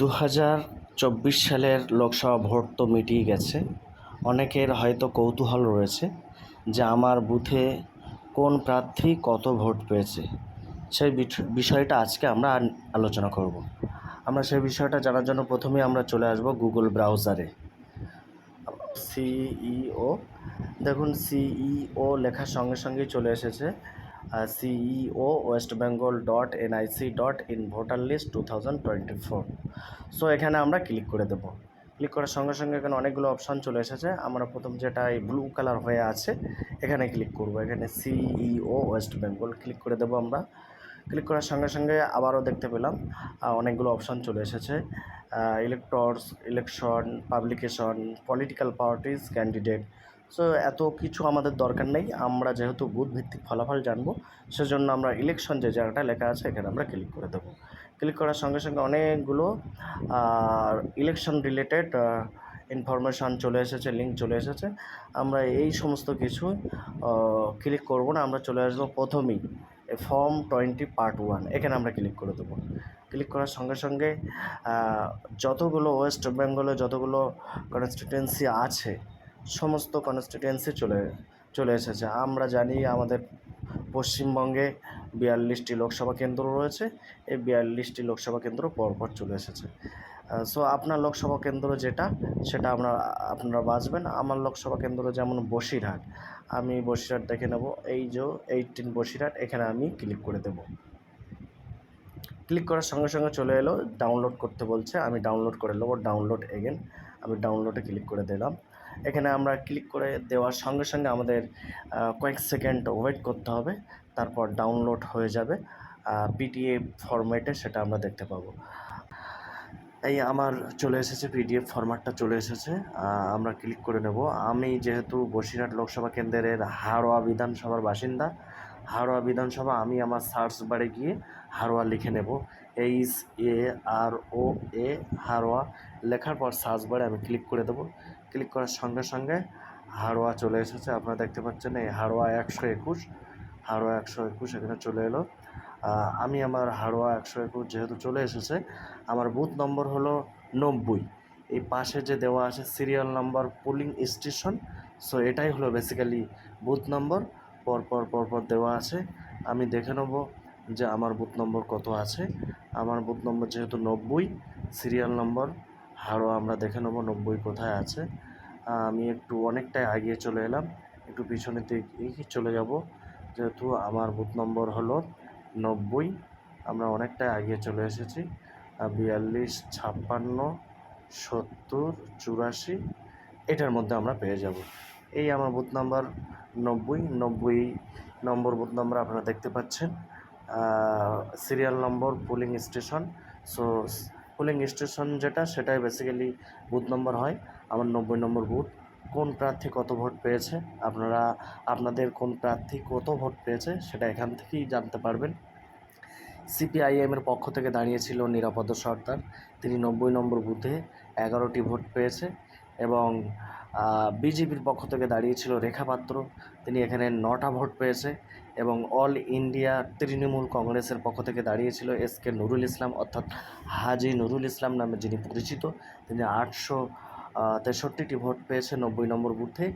দু হাজার চব্বিশ সালের লোকসভা ভোট তো মিটিয়ে গেছে। অনেকের হয়তো কৌতূহল রয়েছে যে আমার বুথে কোন প্রার্থী কত ভোট পেয়েছে। সেই বিষয়টা আজকে আমরা আলোচনা করব। আমরা সেই বিষয়টা জানার জন্য প্রথমেই আমরা চলে আসব গুগল ব্রাউজারে। সিইও, দেখুন সিইও লেখার সঙ্গে সঙ্গেই চলে এসেছে। CEO West Bengal dot NIC dot in voter list two thousand twenty four so এখানে আমরা ক্লিক করে দেবো। ক্লিক করার সঙ্গে সঙ্গে এখানে অনেকগুলো অপশান চলে এসেছে। আমরা প্রথম যেটা এই ব্লু কালার হয়ে আছে, এখানে ক্লিক করব। এখানে সিইও ওয়েস্ট বেঙ্গল ক্লিক করে দেবো আমরা। ক্লিক করার সঙ্গে সঙ্গে আবারও দেখতে পেলাম অনেকগুলো অপশান চলে এসেছে। Electors election publication political parties candidate so এত কিছু আমাদের দরকার নেই। আমরা যেহেতু বুথ ভিত্তিক ফলাফল জানব, সেজন্য আমরা ইলেকশন যে জায়গাটা লেখা আছে, এখানে আমরা ক্লিক করে দেবো। ক্লিক করার সঙ্গে সঙ্গে অনেকগুলো ইলেকশন রিলেটেড ইনফরমেশান চলে এসেছে লিঙ্ক চলে এসেছে। আমরা এই সমস্ত কিছু ক্লিক করব না, আমরা চলে আসব প্রথমেই ফর্ম টোয়েন্টি পার্ট ওয়ান এখানে আমরা ক্লিক করে দেবো। ক্লিক করার সঙ্গে সঙ্গে যতগুলো ওয়েস্ট বেঙ্গলে যতগুলো কনস্টিটুয়েন্সি আছে সমস্ত কনস্টিটুয়েন্সি চলে চলে এসেছে। আমরা জানি আমাদের পশ্চিমবঙ্গে বিয়াল্লিশটি লোকসভা কেন্দ্র রয়েছে, এই বিয়াল্লিশটি লোকসভা কেন্দ্র পরপর চলে এসেছে। সো আপনার লোকসভা কেন্দ্র যেটা, সেটা আমরা, আপনারা বাঁচবেন। আমার লোকসভা কেন্দ্র যেমন বসিরহাট, আমি বসিরহাট দেখে নেব। এই যে এইটিন বসিরহাট, এখানে আমি ক্লিক করে দেব। ক্লিক করার সঙ্গে সঙ্গে চলে এলো ডাউনলোড করতে বলছে, আমি ডাউনলোড করে নেব। ডাউনলোড এগেন আমি ডাউনলোডে ক্লিক করে দিলাম। এখানে আমরা ক্লিক করে দেওয়ার সঙ্গে সঙ্গে আমাদের কয়েক সেকেন্ড ওয়েট করতে হবে, তারপর ডাউনলোড হয়ে যাবে পিডিএফ ফরম্যাটে সেটা আমরা দেখতে পাবো। এই আমার চলে এসেছে পিডিএফ ফরম্যাটটা চলে এসেছে আমরা ক্লিক করে নেব। আমি যেহেতু বসিরহাট লোকসভা কেন্দ্রের হাড়োয়া বিধানসভার বাসিন্দা হাড়োয়া বিধানসভা আমি আমার সার্চ বারে গিয়ে হাড়োয়া লিখে নেব। এইচ এ আর ও এ হাড়োয়া লেখার পর সার্চ বারে আমি ক্লিক করে দেবো। ক্লিক করার সঙ্গে সঙ্গে হাড়োয়া চলে এসেছে। আপনারা দেখতে পাচ্ছেন এই হাড়োয়া একশো একুশ, হাড়োয়া একশো একুশ এখানে চলে এলো। আমি আমার হাড়োয়া একশো একুশ যেহেতু চলে এসেছে, আমার বুথ নম্বর হলো নব্বই। এই পাশে যে দেওয়া আছে serial number polling station, so এটাই হলো বেসিক্যালি বুথ নম্বর। পরপর পরপর দেওয়া আছে। আমি দেখে নেব যে আমার বুথ নম্বর কত আছে। আমার বুথ নম্বর যেহেতু নব্বই, সিরিয়াল নম্বর হাড়ো আমরা দেখে নেব নব্বই কোথায় আছে। আমি একটু অনেকটাই আগিয়ে চলে এলাম, একটু পিছনের দিকে চলে যাব। যেহেতু আমার বুথ নম্বর হলো নব্বই, আমরা অনেকটাই আগিয়ে চলে এসেছি। বিয়াল্লিশ, ছাপ্পান্ন, সত্তর, চুরাশি, এটার মধ্যে আমরা পেয়ে যাব। এই আমার বুথ নাম্বার নব্বই নব্বই নম্বর বুথ নাম্বার আপনারা দেখতে পাচ্ছেন। Serial number polling station. So polling station যেটা, সেটাই বেসিক্যালি বুথ নম্বর হয়। আমার নব্বই নম্বর বুথ কোন প্রার্থী কত ভোট পেয়েছে? আপনারা, আপনাদের কোন প্রার্থী কত ভোট পেয়েছে, সেটা এখান থেকেই জানতে পারবেন। সিপিআইএমের পক্ষ থেকে দাঁড়িয়েছিল নিরাপদ সর্দার তিনি নব্বই নম্বর বুথে এগারোটি ভোট পেয়েছে। এবং বিজেপির পক্ষ থেকে দাঁড়িয়েছিল রেখা পাত্র। তিনি এখানে নটা ভোট পেয়েছে এবং অল ইন্ডিয়া তৃণমূল কংগ্রেসের পক্ষ থেকে দাঁড়িয়েছিল এস কে নুরুল ইসলাম, অর্থাৎ হাজি নুরুল ইসলাম নামে যিনি পরিচিত। তিনি আটশো তেষট্টিটি ভোট পেয়েছে নব্বই নম্বর বুথে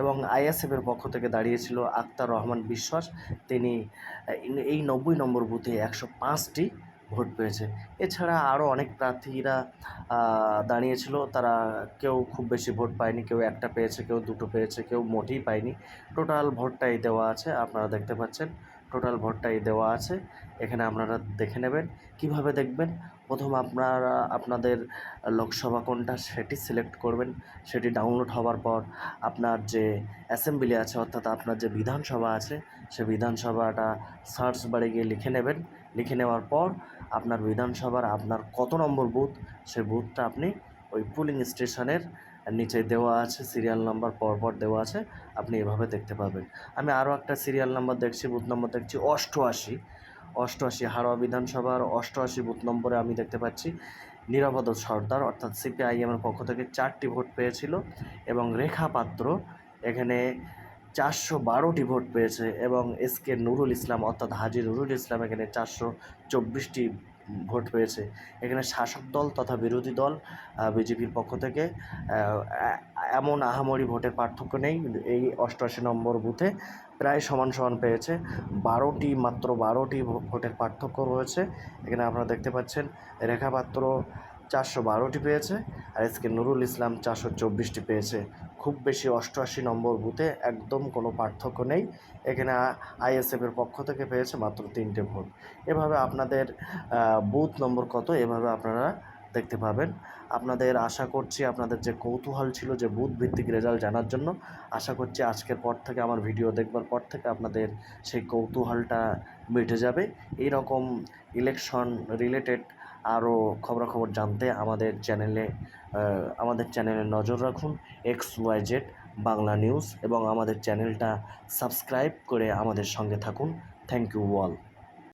এবং আইএসএফের পক্ষ থেকে দাঁড়িয়েছিল আক্তার রহমান বিশ্বাস। তিনি এই নব্বই নম্বর বুথে একশো পাঁচটি ভোট পেয়েছে। এছাড়া আরও অনেক প্রার্থীরা দাঁড়িয়েছিল। তারা কেউ খুব বেশি ভোট পায়নি, কেউ একটা পেয়েছে, কেউ দুটো পেয়েছে, কেউ মোটেই পায়নি। টোটাল ভোটটাই দেওয়া আছে, আপনারা দেখতে পাচ্ছেন। টোটাল ভোটটাই দেওয়া আছে। এখানে আপনারা দেখে নেবেন। কীভাবে দেখবেন? প্রথম আপনারা, আপনাদের লোকসভা কোনটা সেটি সিলেক্ট করবেন। সেটি ডাউনলোড হওয়ার পর আপনার যে অ্যাসেম্বলি আছে, অর্থাৎ আপনার যে বিধানসভা আছে, সে বিধানসভাটা সার্চ বারে গিয়ে লিখে নেবেন। লিখে নেওয়ার পর আপনার বিধানসভার আপনার কত নম্বর বুথ, সে বুথটা আপনি ওই পুলিং স্টেশনের নিচে দেওয়া আছে সিরিয়াল নাম্বার পরপর দেওয়া আছে, আপনি এভাবে দেখতে পাবেন। আমি আরও একটা সিরিয়াল নাম্বার দেখছি বুথ নম্বর দেখছি, অষ্টআশি। অষ্টআশি হাড়োয়া বিধানসভার অষ্টআশি বুথ নম্বরে আমি দেখতে পাচ্ছি, নিরাপদ সর্দার, অর্থাৎ সিপিআইএমের পক্ষ থেকে চারটি ভোট পেয়েছিল এবং রেখা পাত্র এখানে চারশো বারোটি ভোট পেয়েছে এবং এস কে নুরুল ইসলাম, অর্থাৎ হাজি নুরুল ইসলাম এখানে চারশো চব্বিশটি ভোট পেয়েছে। এখানে শাসক দল তথা বিরোধী দল বিজেপির পক্ষ থেকে এমন আহামরি ভোটের পার্থক্য নেই। এই অষ্টআশি নম্বর বুথে প্রায় সমান সমান পেয়েছে। বারোটি মাত্র বারোটি ভোটের পার্থক্য রয়েছে। এখানে আপনারা দেখতে পাচ্ছেন রেখা পাত্র চারশো বারোটি পেয়েছে আর এসকে নুরুল ইসলাম চারশো চব্বিশটি পেয়েছে। খুব বেশি অষ্টআশি নম্বর বুথে একদম কোনো পার্থক্য নেই। এখানে আইএসএফের পক্ষ থেকে পেয়েছে মাত্র তিনটে ভোট। এভাবে আপনাদের বুথ নম্বর কত এভাবে আপনারা দেখতে পাবেন। আপনাদের আশা করছি আপনাদের যে কৌতূহল ছিল যে বুথ ভিত্তিক রেজাল্ট জানার জন্য, আশা করছি আজকের পর থেকে আমার ভিডিও দেখবার পর থেকে আপনাদের সেই কৌতূহলটা মিটে যাবে। এই রকম ইলেকশন রিলেটেড আরও খবরাখবর জানতে আমাদের চ্যানেলে আমাদের চ্যানেলে নজর রাখুন, X Y Z Bangla news এবং আমাদের চ্যানেলটা সাবস্ক্রাইব করে আমাদের সঙ্গে থাকুন। Thank you all.